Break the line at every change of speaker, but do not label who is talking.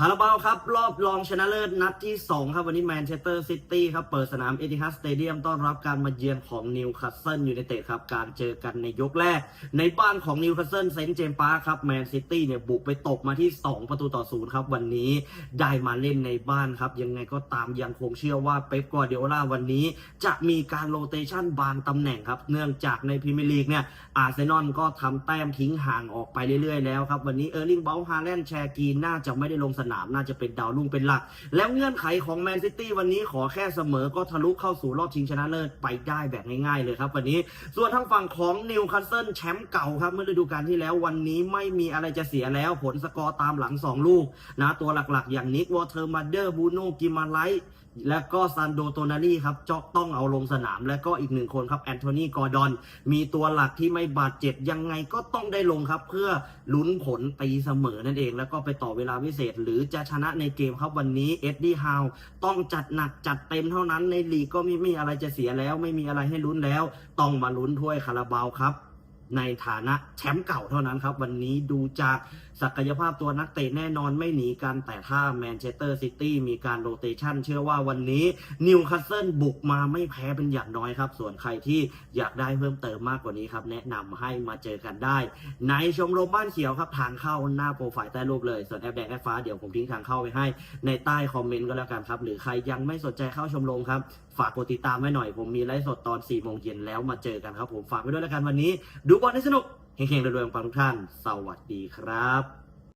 คาราบาวครับ รอบรองชนะเลิศนัดที่ 2 ครับ วันนี้แมนเชสเตอร์ซิตี้ครับ เปิดสนามเอติฮัดสเตเดียมต้อนรับการมาเยือนของนิวคาสเซิลยูไนเต็ดครับ การเจอกันในยกแรก ในบ้านของนิวคาสเซิลเซนต์เจมส์ปาร์คครับแมนซิตี้เนี่ยบุกไปตกมาที่ 2 ประตูต่อศูนย์ครับ วันนี้ได้มาเล่นในบ้านครับ ยังไงก็ตามยังคงเชื่อว่าเป๊ปกวาร์ดิโอลาวันนี้ จะมีการโรเตชันบางตำแหน่งครับเนื่องจากในพรีเมียร์ลีกเนี่ยอาร์เซนอลก็ทำแต้มทิ้งห่างออกไปเรื่อยๆแล้วครับวันนี้เออร์ลิงเบลฮาแลนด์แชร์กีนน่าจะไม่ได้ลงสนามน่าจะเป็นดาวรุ่งเป็นหลัก แล้วเงื่อนไขของแมนซิตี้วันนี้ขอแค่เสมอก็ทะลุเข้าสู่รอบชิงชนะเลิศไปได้แบบง่ายๆเลยครับวันนี้ส่วนทางฝั่งของนิวคาสเซิลแชมป์เก่าครับเมื่อฤดูกาลที่แล้ววันนี้ไม่มีอะไรจะเสียแล้วผลสกอร์ตามหลัง 2 ลูกนะตัวหลักๆ อย่างนิกวอเทอร์มาเดอร์บูโนกิมาไลท์ และก็ซันโดโตนารีครับเจาะต้องเอาลงสนาม และก็อีกหนึ่งคนครับแอนโทนีกอร์ดอน มีตัวหลักที่ไม่บาดเจ็บยังไงก็ต้องได้ลงครับ เพื่อลุ้นผลตีเสมอนั่นเอง แล้วก็ไปต่อเวลาพิเศษ หรือจะชนะในเกมครับวันนี้เอ็ดดี้ฮาวต้องจัดหนักจัดเต็มเท่านั้นในลีกก็ไม่มีอะไรจะเสียแล้ว ไม่มีอะไรให้ลุ้นแล้ว ต้องมาลุ้นถ้วยคาราบาวครับ ในฐานะแชมป์เก่าเท่านั้นครับ วันนี้ดูจาก ศักยภาพตัวนักเตะแน่นอนไม่หนีกัน แต่ถ้าแมนเชสเตอร์ซิตี้มีการโรเตชันเชื่อว่าวันนี้นิวคาสเซิลบุกมาไม่แพ้เป็นอย่างน้อยครับ ส่วนใครที่อยากได้เพิ่มเติมมากกว่านี้ครับ แนะนำให้มาเจอกันได้ ในชมรมบ้านเขียวครับทางเข้าหน้าโปรไฟล์ใต้รูปเลย ส่วนแอปแดงแอปฟ้าเดี๋ยวผมทิ้งทางเข้าไว้ให้ ในใต้คอมเมนต์ก็แล้วกันครับ หรือใครยังไม่สนใจเข้าชมรมครับฝากกดติดตามไว้หน่อย ผมมีไลฟ์สดตอน4โมงเย็นแล้วมาเจอกันครับผมฝากไว้ด้วยแล้วกันวันนี้ ดูบอลให้สนุก เฮงๆรวยๆของทุกท่าน สวัสดีครับ